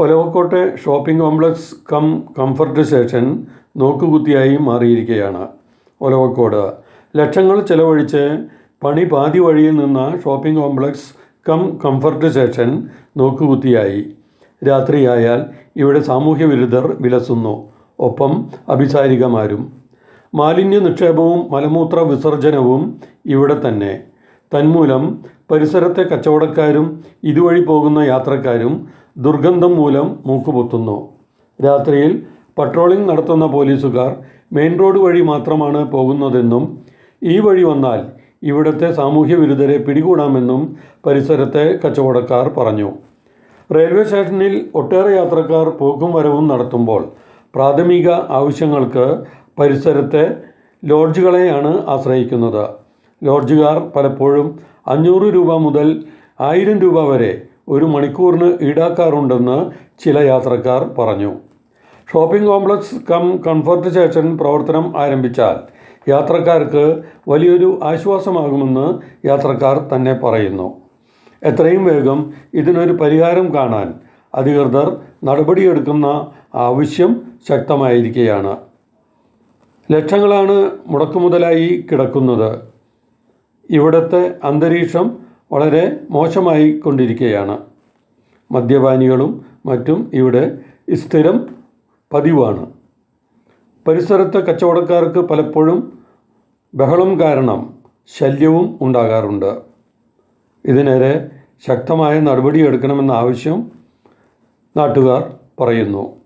ഒലവക്കോട്ടെ shopping complex cum comfort station നോക്കുകുത്തിയായി മാറിയിരിക്കുകയാണ് ഒലവക്കോട്. ലക്ഷങ്ങൾ ചെലവഴിച്ച് പണി പാതി വഴിയിൽ നിന്ന shopping complex cum comfort station നോക്കുകുത്തിയായി. രാത്രിയായാൽ ഇവിടെ സാമൂഹ്യ വിരുദ്ധർ വിലസുന്നു. ഒപ്പം അഭിസാരികമാരും. മാലിന്യ നിക്ഷേപവും മലമൂത്ര വിസർജനവും ഇവിടെ തന്നെ. തന്മൂലം പരിസരത്തെ കച്ചവടക്കാരും ഇതുവഴി പോകുന്ന യാത്രക്കാരും ദുർഗന്ധം മൂലം മൂക്കുപൊത്തുന്നു. രാത്രിയിൽ പട്രോളിംഗ് നടത്തുന്ന പോലീസുകാർ മെയിൻ റോഡ് വഴി മാത്രമാണ് പോകുന്നതെന്നും ഈ വഴി വന്നാൽ ഇവിടുത്തെ സാമൂഹ്യ വിരുദ്ധരെ പിടികൂടാമെന്നും പരിസരത്തെ കച്ചവടക്കാർ പറഞ്ഞു. റെയിൽവേ സ്റ്റേഷനിൽ ഒട്ടേറെ യാത്രക്കാർ പോക്കും വരവും നടത്തുമ്പോൾ പ്രാഥമിക ആവശ്യങ്ങൾക്ക് പരിസരത്തെ ലോഡ്ജുകളെയാണ് ആശ്രയിക്കുന്നത്. ലോഡ്ജുകാർ പലപ്പോഴും അഞ്ഞൂറ് രൂപ മുതൽ ആയിരം രൂപ വരെ ഒരു മണിക്കൂറിന് ഈടാക്കാറുണ്ടെന്ന് ചില യാത്രക്കാർ പറഞ്ഞു. Shopping complex cum comfort station പ്രവർത്തനം ആരംഭിച്ചാൽ യാത്രക്കാർക്ക് വലിയൊരു ആശ്വാസമാകുമെന്ന് യാത്രക്കാർ തന്നെ പറയുന്നു. എത്രയും വേഗം ഇതിനൊരു പരിഹാരം കാണാൻ അധികൃതർ നടപടിയെടുക്കുന്ന ആവശ്യം ശക്തമായിരിക്കുകയാണ്. ലക്ഷങ്ങളാണ് മുടക്കുമുതലായി കിടക്കുന്നത്. ഇവിടുത്തെ അന്തരീക്ഷം വളരെ മോശമായി കൊണ്ടിരിക്കുകയാണ്. മദ്യപാനികളും മറ്റും ഇവിടെ സ്ഥിരം പതിവാണ്. പരിസരത്തെ കച്ചവടക്കാർക്ക് പലപ്പോഴും ബഹളം കാരണം ശല്യവും ഉണ്ടാകാറുണ്ട്. ഇതിനെതിരെ ശക്തമായ നടപടിയെടുക്കണമെന്ന ആവശ്യം നാട്ടുകാർ പറയുന്നു.